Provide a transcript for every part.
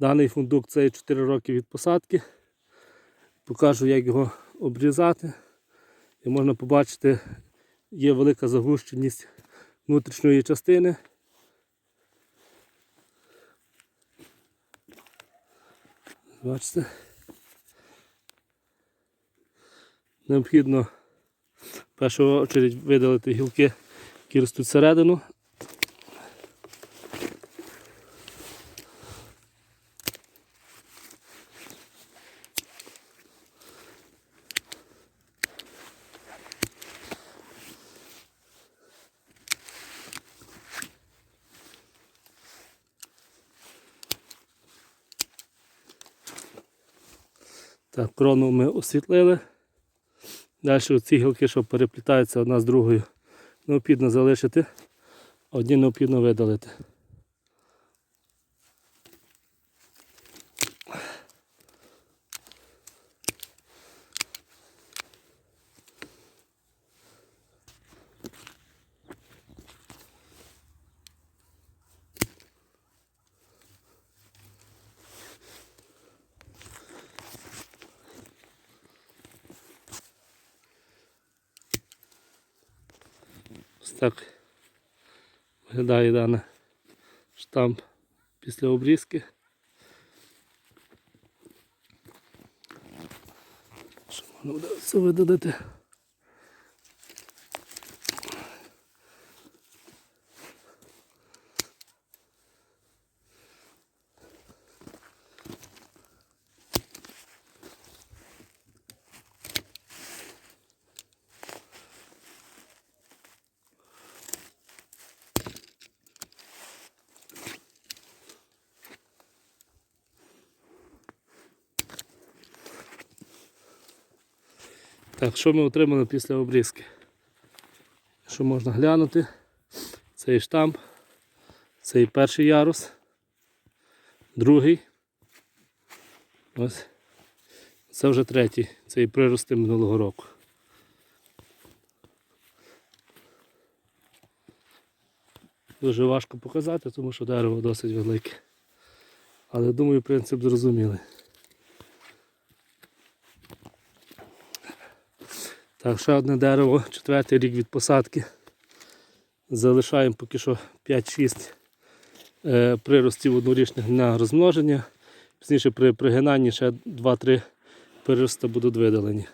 Даний фундук це є 4 роки від посадки. Покажу, як його обрізати. І можна побачити, є велика загущеність внутрішньої частини. Бачите? Необхідно в першу чергу видалити гілки, які ростуть всередину. Так, крону ми освітлили. Далі ці гілки, що переплітаються одна з другою, необхідно залишити, одні необхідно видалити. Ось так виглядає даний штамп після обрізки. Що можна буде все видалити? Так, що ми отримали після обрізки? Що можна глянути? Цей штамп, цей перший ярус, другий. Ось. Це вже третій, цей прирости минулого року. Дуже важко показати, тому що дерево досить велике. Але думаю, принцип зрозумілий. Так, ще одне дерево, четвертий рік від посадки. Залишаємо поки що 5-6 е, приростів однорічних на розмноження. Пізніше при пригинанні ще 2-3 прирости будуть видалені.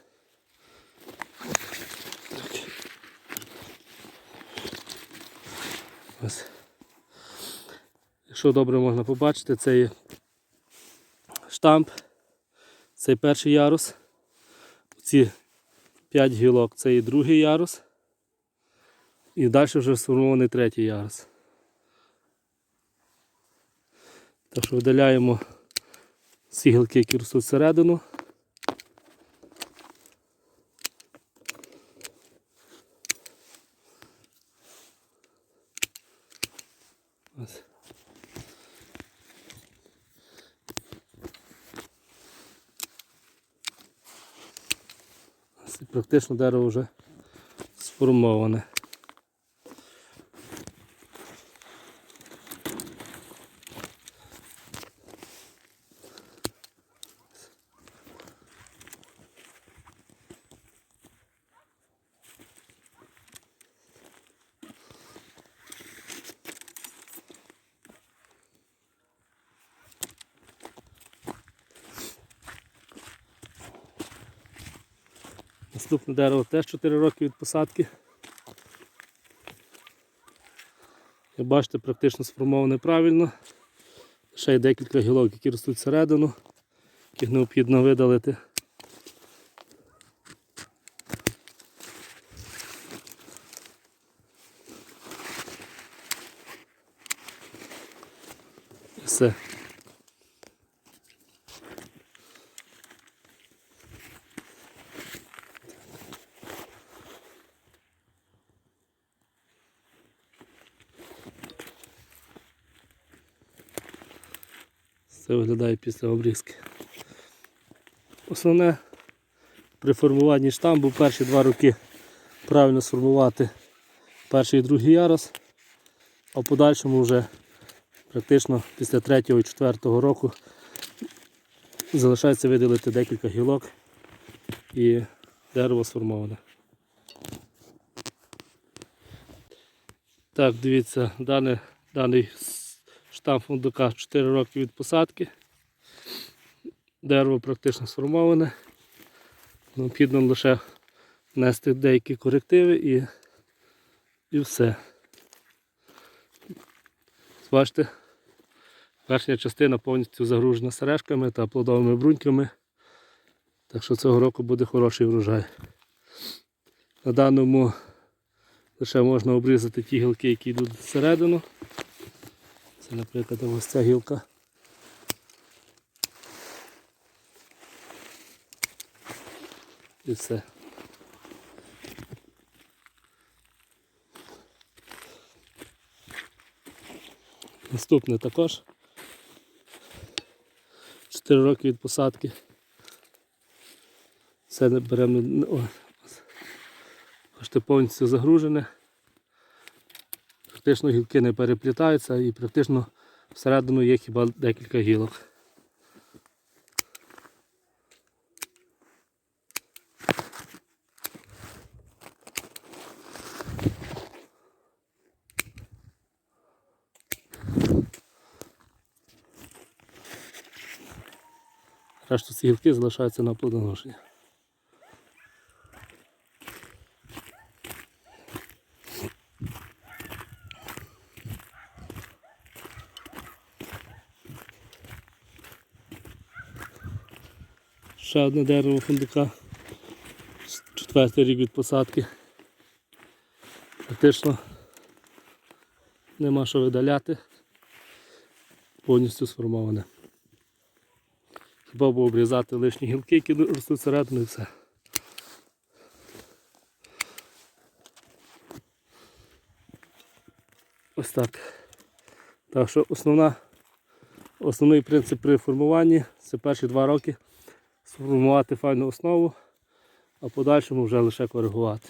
Ось. Якщо добре можна побачити, це є штамп, цей перший ярус. Ці 5 гілок це і другий ярус. І далі вже сформований третій ярус. Так що видаляємо ці гілки, які ростуть всередину. Практично дерево вже сформоване. Наступне дерево теж 4 роки від посадки. Як бачите, практично сформоване правильно. Ще є декілька гілок, які ростуть всередину, яких необхідно видалити. Все. Це виглядає після обрізки. Основне при формуванні штамбу перші два роки правильно сформувати перший і другий ярус, а в подальшому вже Практично після третього і четвертого року залишається виділити декілька гілок і дерево сформоване. Так, дивіться, дане, даний штамп фундука 4 роки від посадки. Дерево практично сформоване. Необхідно лише внести деякі корективи і, і все. Бачите, верхня частина повністю загружена сережками та плодовими бруньками. Так що цього року буде хороший врожай. На даному лише можна обрізати ті гілки, які йдуть всередину. Це, наприклад, ось ця гілка. І все. Наступне також. 4 роки від посадки. Все беремо. бачите, повністю загружене. Практично гілки не переплітаються і практично всередину є хіба декілька гілок. Решту ці гілки залишаються на плодоношення. Ще одне дерево фундука. Четвертий рік від посадки. Практично нема що видаляти. Повністю сформоване. Хіба б обрізати лишні гілки, які ростуть всередину і все. Ось так. Так що основна, основний принцип при формуванні це перші два роки сформувати файну основу, а подальшому вже лише коригувати.